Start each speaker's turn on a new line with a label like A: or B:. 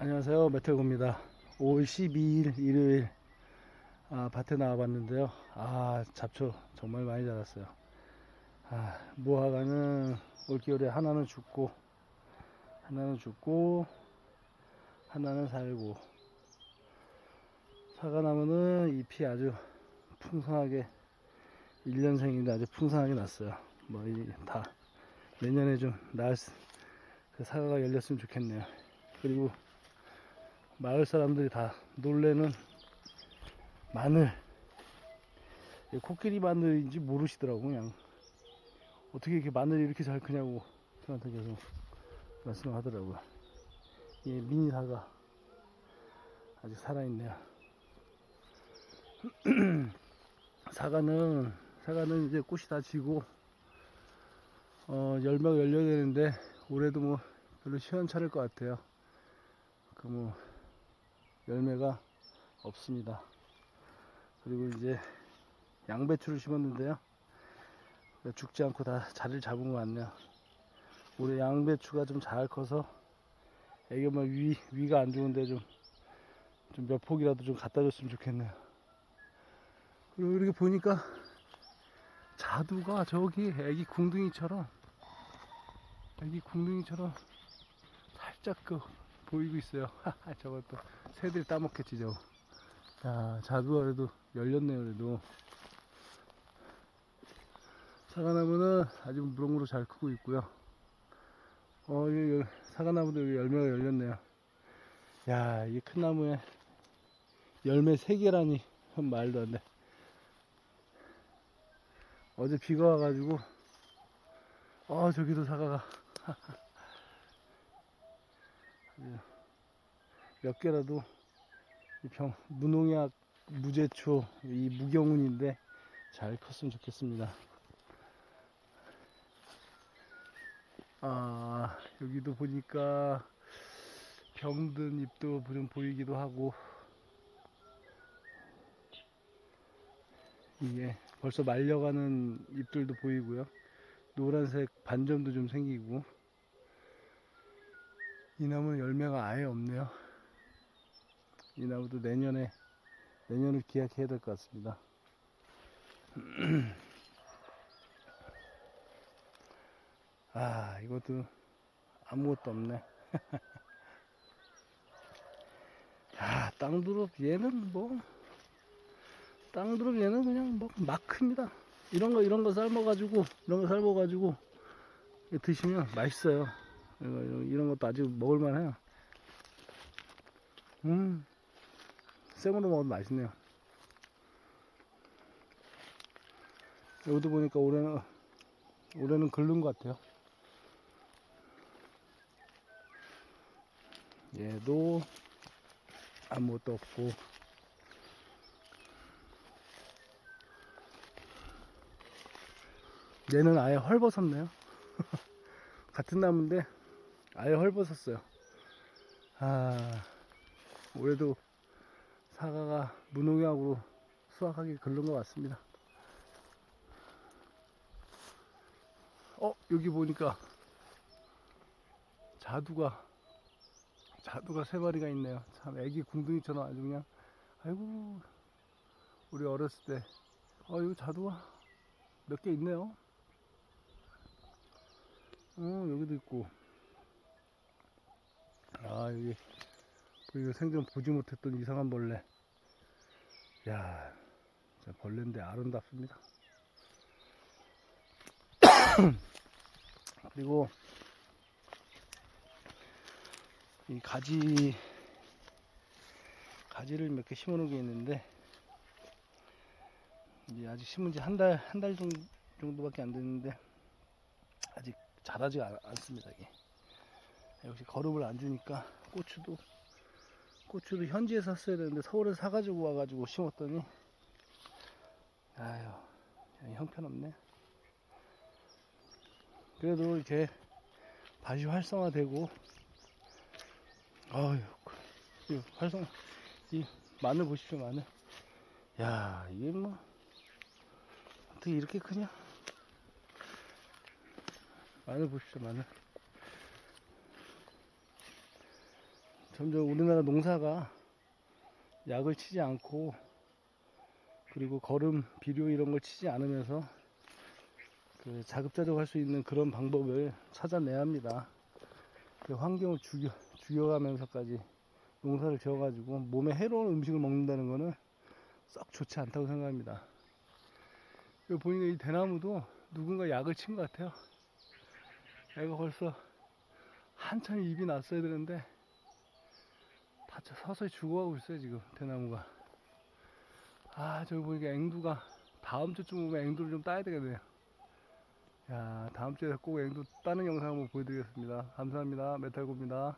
A: 안녕하세요. 메테오입니다. 5월 12일 일요일 아, 밭에 나와봤는데요. 아 잡초 정말 많이 자랐어요. 아, 무화과는 올겨울에 하나는 죽고 하나는 죽고 하나는 살고. 사과나무는 잎이 아주 풍성하게 1년생인데 아주 풍성하게 났어요. 뭐 다 내년에 좀 나을 수- 그 사과가 열렸으면 좋겠네요. 그리고 마을 사람들이 다 놀래는 마늘. 이 코끼리 마늘인지 모르시더라고 그냥. 어떻게 이렇게 마늘이 이렇게 잘 크냐고 저한테 계속 말씀을 하더라고요. 이 미니 사과 아직 살아있네요. 사과는 사과는 이제 꽃이 다 지고 어 열매가 열려야 되는데 올해도 뭐 별로 시원찮을 것 같아요. 그뭐 열매가 없습니다. 그리고 이제 양배추를 심었는데요. 죽지 않고 다 자리를 잡은 것 같네요. 올해 양배추가 좀 잘 커서 애기 뭐 위, 위가 안 좋은데 좀, 좀 몇 폭이라도 좀 갖다 줬으면 좋겠네요. 그리고 이렇게 보니까 자두가 저기 애기 궁둥이처럼 애기 궁둥이처럼 살짝 그 보이고 있어요. 저것도 새들이 따먹겠지 저거. 야 자두가 그래도 열렸네요 그래도. 사과나무는 아주 무럭무럭 잘 크고 있고요. 어, 이 사과나무도 여기 열매가 열렸네요. 야, 이 큰 나무에 열매 3개라니. 말도 안 돼. 어제 비가 와가지고, 어, 저기도 사과가. 몇 개라도 이 병, 무농약, 무제초, 이 무경운인데 잘 컸으면 좋겠습니다. 아, 여기도 보니까 병든 잎도 좀 보이기도 하고, 이게 벌써 말려가는 잎들도 보이고요. 노란색 반점도 좀 생기고, 이 나무는 열매가 아예 없네요. 이 나무도 내년에, 내년을 기약해야 될 것 같습니다. 아, 이것도 아무것도 없네. 야, 땅두릅 얘는 뭐, 땅두릅 얘는 그냥 뭐막 큽니다. 이런 거, 이런 거 삶아가지고, 이런 거 삶아가지고, 드시면 맛있어요. 이런 것도 아직 먹을만해요. 음, 생으로 먹어도 맛있네요. 여기도 보니까 올해는, 올해는 긁는 것 같아요. 얘도 아무것도 없고 얘는 아예 헐벗었네요 같은 나무인데 아예 헐벗었어요 아 올해도 사과가 무농약으로 수확하기 글른 것 같습니다 어 여기 보니까 자두가 자두가 세 마리가 있네요. 참 애기 궁둥이처럼 아주 그냥 아이고 우리 어렸을 때 어, 이거 자두가 몇 개 있네요. 어, 여기도 있고. 아, 여기 이거 생전 보지 못했던 이상한 벌레. 야, 벌레인데 아름답습니다. 그리고 이 가지 가지를 몇 개 심어 놓은 게 있는데 이제 아직 심은 지 한 달 한 달 정도밖에 안 됐는데 아직 자라지 않, 않습니다 이게 역시 거름을 안 주니까 고추도 고추도 현지에서 샀어야 되는데 서울에서 사가지고 와가지고 심었더니 아유 형편없네 그래도 이렇게 다시 활성화되고 아유, 이 활성, 이 마늘 보십시오, 마늘. 야, 이게 뭐, 어떻게 이렇게 크냐? 마늘 보십시오, 마늘. 점점 우리나라 농사가 약을 치지 않고 그리고 거름, 비료 이런 걸 치지 않으면서 그 자급자족 할 수 있는 그런 방법을 찾아내야 합니다. 그 환경을 죽여, 죽여가면서까지 농사를 지어가지고 몸에 해로운 음식을 먹는다는 거는 썩 좋지 않다고 생각합니다. 여기 보니까 이 대나무도 누군가 약을 친 것 같아요. 애가 벌써 한참 잎이 났어야 되는데 다쳐 서서히 죽어가고 있어요 지금 대나무가. 아 저기 보니까 앵두가 다음 주쯤 오면 앵두를 좀 따야 되겠네요. 야 다음 주에 꼭 앵두 따는 영상 한번 보여드리겠습니다. 감사합니다. 메탈고입니다.